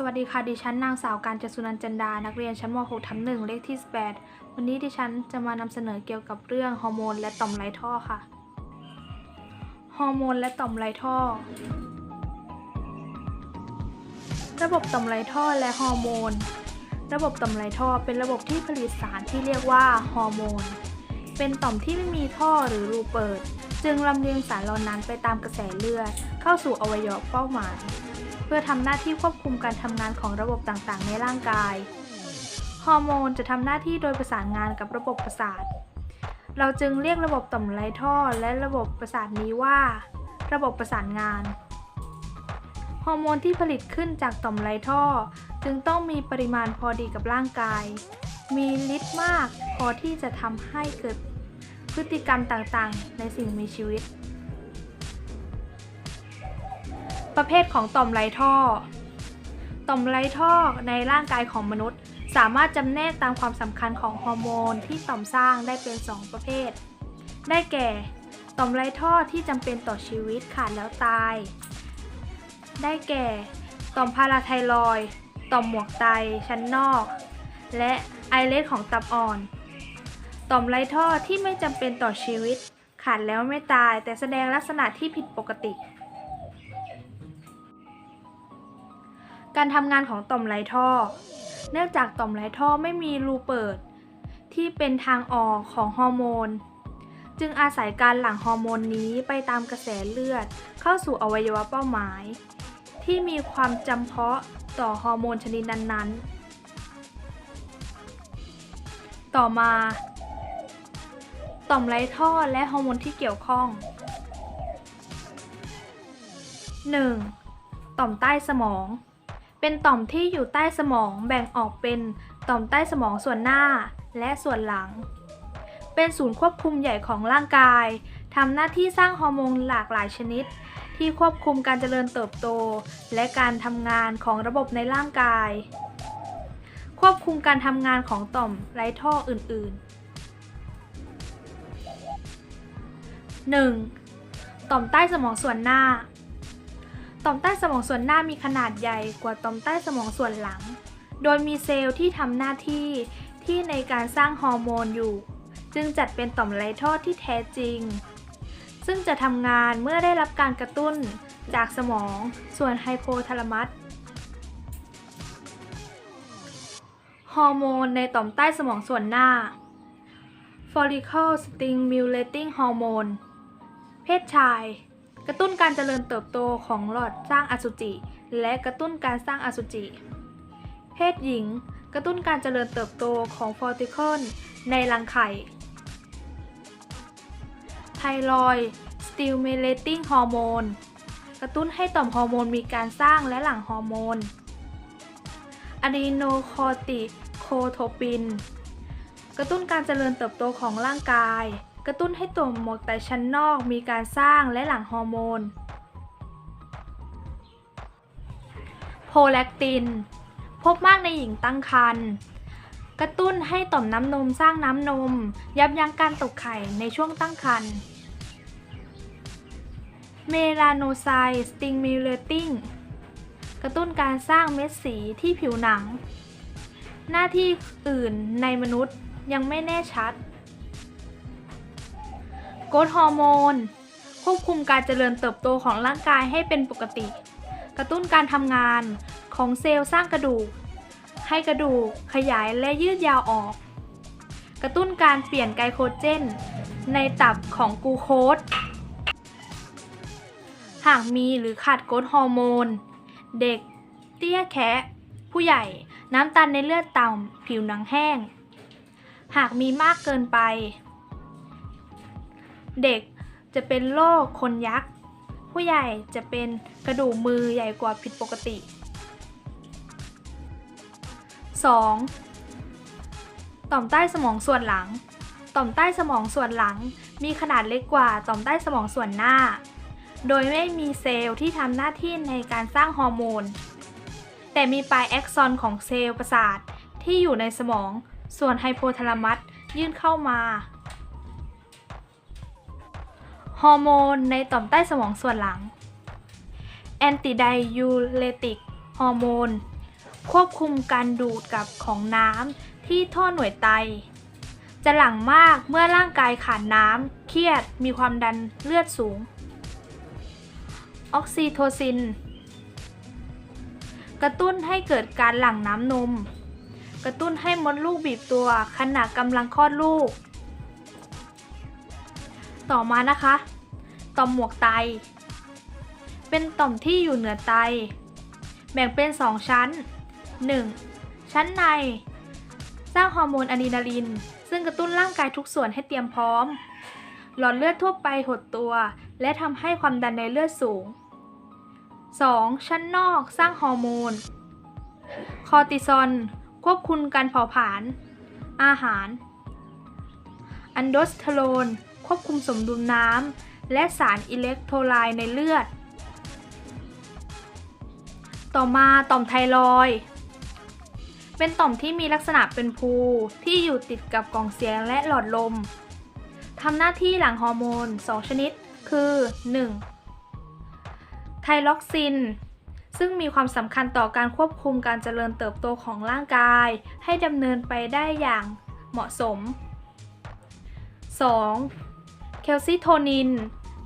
สวัสดีค่ะ ดิฉันนางสาวการจสุนันจันดา นักเรียนชั้นม .6 ทับหนึ่งเลขที่ 18 วันนี้ดิฉันจะมานำเสนอเกี่ยวกับเรื่องฮอร์โมนและต่อมไรท่อค่ะ ฮอร์โมนและต่อมไรท่อ ระบบต่อมไรท่อและฮอร์โมน ระบบต่อมไรท่อเป็นระบบที่ผลิตสารที่เรียกว่าฮอร์โมน เป็นต่อมที่ไม่มีท่อหรือรูเปิด จึงลำเลียงสารเหล่านั้นไปตามกระแสเลือดเข้าสู่อวัยวะเป้าหมาย เพื่อทำหน้าที่ควบคุมการทำงานของระบบต่างๆ ในร่างกาย ฮอร์โมนจะทำหน้าที่โดยประสานงานกับระบบประสาท เราจึงเรียกระบบต่อมไรท่อและระบบประสาทนี้ว่า ระบบประสานงาน ฮอร์โมนที่ผลิตขึ้นจากต่อมไรท่อ จึงต้องมีปริมาณพอดีกับร่างกาย มีฤทธิ์มากพอที่จะทำให้เกิดพฤติกรรมต่างๆ ในสิ่งมีชีวิต ประเภทของต่อมไรท่อ ต่อมไรท่อในร่างกายของมนุษย์ สามารถจำแนกตามความสำคัญของฮอร์โมนที่ต่อมสร้างได้เป็น 2 ประเภท ได้แก่ ต่อมไรท่อที่จำเป็นต่อชีวิตขาดแล้วตาย ได้แก่ ต่อมพาราไทรอย ต่อมหมวกไตชั้นนอก และไอเลสของตับอ่อน ต่อมไรท่อที่ไม่จำเป็นต่อชีวิตขาดแล้วไม่ตายแต่แสดงลักษณะที่ผิดปกติ การทำงานของต่อมไรท่อ เนื่องจากต่อมไรท่อไม่มีรูเปิด ที่เป็นทางออกของฮอร์โมน จึงอาศัยการหลั่งฮอร์โมนนี้ไปตามกระแสเลือด เข้าสู่อวัยวะเป้าหมาย ที่มีความจำเพาะต่อฮอร์โมนชนิดนั้น ๆ ต่อมา ต่อมไรท่อและฮอร์โมนที่เกี่ยวข้อง 1. ต่อมใต้สมอง เป็นต่อมที่อยู่ใต้สมองแบ่งออกเป็นต่อมใต้สมองส่วนหน้าและส่วนหลัง เป็นศูนย์ควบคุมใหญ่ของร่างกายทำหน้าที่สร้างฮอร์โมนหลากหลายชนิด ที่ควบคุมการเจริญเติบโต และการทำงานของระบบในร่างกาย ควบคุมการทำงานของต่อมไรท่ออื่น ๆ 1. ต่อมใต้สมองส่วนหน้า ต่อมใต้สมองส่วนหน้ามีขนาดใหญ่กว่าต่อมใต้สมองส่วนหลัง โดยมีเซลล์ที่ทำหน้าที่ที่ในการสร้างฮอร์โมนอยู่ จึงจัดเป็นต่อมไรท่อที่แท้จริง ซึ่งจะทำงานเมื่อได้รับการกระตุ้นจากสมองส่วนไฮโพทาลามัสฮอร์โมนในต่อมใต้สมองส่วนหน้า follicle stimulating hormone เพศชาย กระตุ้นการเจริญเติบโตของหลอดสร้างอสุจิ และกระตุ้นการสร้างอสุจิ เพศหญิง กระตุ้นการเจริญเติบโตของฟอร์ติเคิลในรังไข่ ไทรอยด์ stimulating hormone กระตุ้นให้ต่อมฮอร์โมนมีการสร้างและหลั่งฮอร์โมนอะดีโนคอติโคโทปิน กระตุ้นการเจริญเติบโตของร่างกาย กระตุ้นให้ต่อมหมวกไตชั้นนอกมีการสร้างและหลั่งฮอร์โมน โพแลคติน พบมากในหญิงตั้งครรภ์กระตุ้นให้ต่อมน้ำนมสร้างน้ำนม ยับยั้งการตกไข่ในช่วงตั้งครรภ์เมลานไซต์สติงมูเลติงกระตุ้นการสร้างเม็ดสีที่ผิวหนัง หน้าที่อื่นในมนุษย์ยังไม่แน่ชัด กรทฮอร์โมน ควบคุมการเจริญเติบโตของร่างกายให้เป็นปกติ กระตุ้นการทำงานของเซลล์สร้างกระดูก ให้กระดูกขยายและยืดยาวออก กระตุ้นการเปลี่ยนไกลโคเจน ในตับของกูโคสหากมีหรือขาดโกรทฮอร์โมน เด็ก เตี้ยแคะผู้ใหญ่น้ำตาลในเลือดต่ำผิวหนังแห้ง หากมีมากเกินไป เด็กจะเป็นโรคคนยักษ์ ผู้ใหญ่จะเป็นกระดูกมือใหญ่กว่าผิดปกติ 2. ต่อมใต้สมองส่วนหลัง ต่อมใต้สมองส่วนหลัง มีขนาดเล็กกว่าต่อมใต้สมองส่วนหน้า โดยไม่มีเซลล์ที่ทำหน้าที่ในการสร้างฮอร์โมน แต่มีปลายแอ็กซอนของเซลล์ประสาทที่อยู่ในสมอง ส่วนไฮโพทาลามัสยื่นเข้ามา ฮอร์โมนในต่อมใต้สมองส่วนหลัง แอนติไดยูเรติกฮอร์โมน ควบคุมการดูดกลับของน้ำที่ท่อหน่วยไต จะหลั่งมากเมื่อร่างกายขาดน้ำ เครียด มีความดันเลือดสูง ออกซิโทซิน กระตุ้นให้เกิดการหลั่งน้ำนม กระตุ้นให้มดลูกบีบตัวขณะกำลังคลอดลูก ต่อมานะคะ ต่อมหมวกไต เป็นต่อมที่อยู่เหนือไต แบ่งเป็น 2 ชั้น 1. ชั้นใน สร้างฮอร์โมนอะดรีนาลิน ซึ่งกระตุ้นร่างกายทุกส่วนให้เตรียมพร้อม หลอดเลือดทั่วไปหดตัว และทำให้ความดันในเลือดสูง 2. ชั้นนอกสร้างฮอร์โมน คอร์ติซอลควบคุมการเผาผลาญอาหาร อันโดสเทโรน ควบคุมสมดุลน้ำและสารอิเล็กโทรไลต์ในเลือด ต่อมาต่อมไทรอยเป็นต่อมที่มีลักษณะเป็นภูที่อยู่ติดกับกล่องเสียงและหลอดลมทำหน้าที่หลั่งฮอร์โมน 2 ชนิด คือ 1. ไทรอกซิน ซึ่งมีความสำคัญต่อการควบคุมการเจริญเติบโตของร่างกาย ให้ดำเนินไปได้อย่างเหมาะสม 2. แคลซิโทนิน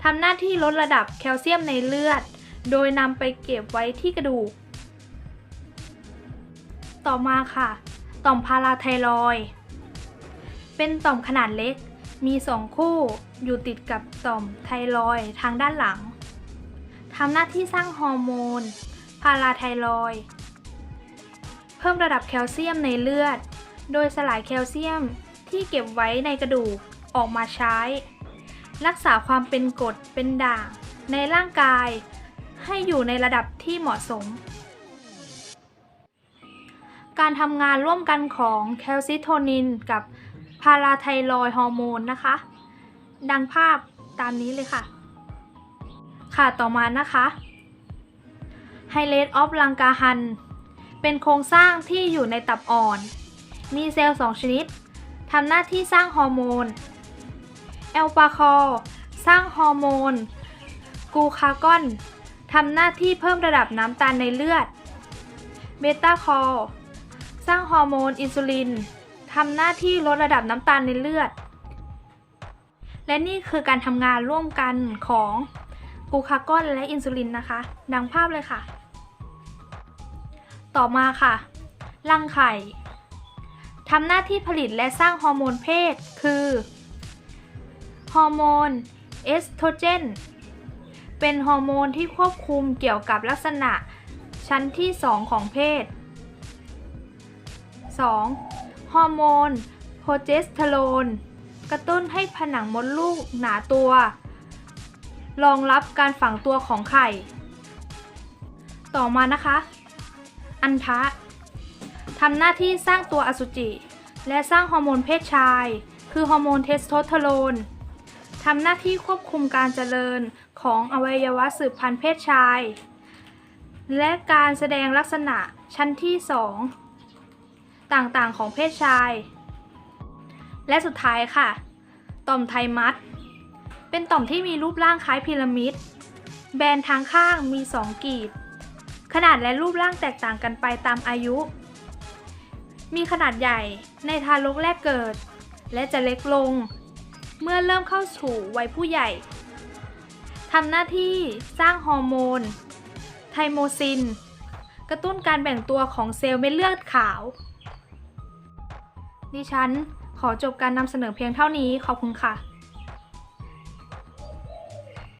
ทำหน้าที่ลดระดับแคลเซียมในเลือด โดยนำไปเก็บไว้ที่กระดูก ต่อมาค่ะ ต่อมพาราไทรอยเป็นต่อมขนาดเล็ก มีสองคู่อยู่ติดกับต่อมไทรอยทางด้านหลังทำหน้าที่สร้างฮอร์โมน พาราไทรอยเพิ่มระดับแคลเซียมในเลือด โดยสลายแคลเซียมที่เก็บไว้ในกระดูกออกมาใช้ รักษาความเป็นกรดเป็นด่าง ในร่างกาย ให้อยู่ในระดับที่เหมาะสม การทำงานร่วมกันของแคลซิโทนินกับพาราไทรอยฮอร์โมนนะคะ ดังภาพตามนี้เลยค่ะ ค่ะต่อมานะคะไฮเลตออฟลังกาฮัน เป็นโครงสร้างที่อยู่ในตับอ่อน มีเซลล์2ชนิดทำหน้าที่สร้างฮอร์โมน แอลปาคอลสร้างฮอร์โมน กูคากอนทำหน้าที่เพิ่มระดับน้ำตาลในเลือด เบต้าคอลสร้างฮอร์โมนอินซูลินทำหน้าที่ลดระดับน้ำตาลในเลือด และนี่คือการทำงานร่วมกันของกูคากอนและอินซูลินนะคะ ดังภาพเลยค่ะ ต่อมาค่ะรังไข่ทำหน้าที่ผลิตและสร้างฮอร์โมนเพศ คือ ฮอร์โมนเอสโตรเจน เป็นฮอร์โมนที่ควบคุมเกี่ยวกับลักษณะชั้นที่ 2 ของเพศ 2. ฮอร์โมนโปรเจสเตอโรนกระตุ้นให้ผนังมดลูกหนาตัว รองรับการฝังตัวของไข่ ต่อมานะคะ อันทะทำหน้าที่สร้างตัวอสุจิ และสร้างฮอร์โมนเพศชาย คือฮอร์โมนเทสโทสเตอโรน ทำหน้าที่ควบคุมการเจริญของอวัยวะสืบพันธุ์เพศชาย และการแสดงลักษณะชั้นที่ 2 ต่างๆของเพศชาย และสุดท้ายค่ะ ต่อมไทมัสเป็นต่อมที่มีรูปร่างคล้ายพีระมิด แบนทางข้างมี 2 กีบ ขนาดและรูปร่างแตกต่างกันไปตามอายุ มีขนาดใหญ่ในทารกแรกเกิด และจะเล็กลง เมื่อเริ่มเข้าสู่วัยผู้ใหญ่ทำหน้าที่สร้างฮอร์โมน ไทโมซิน กระตุ้นการแบ่งตัวของเซลล์เม็ดเลือดขาว ดิฉันขอจบการนำเสนอเพียงเท่านี้ขอบคุณค่ะ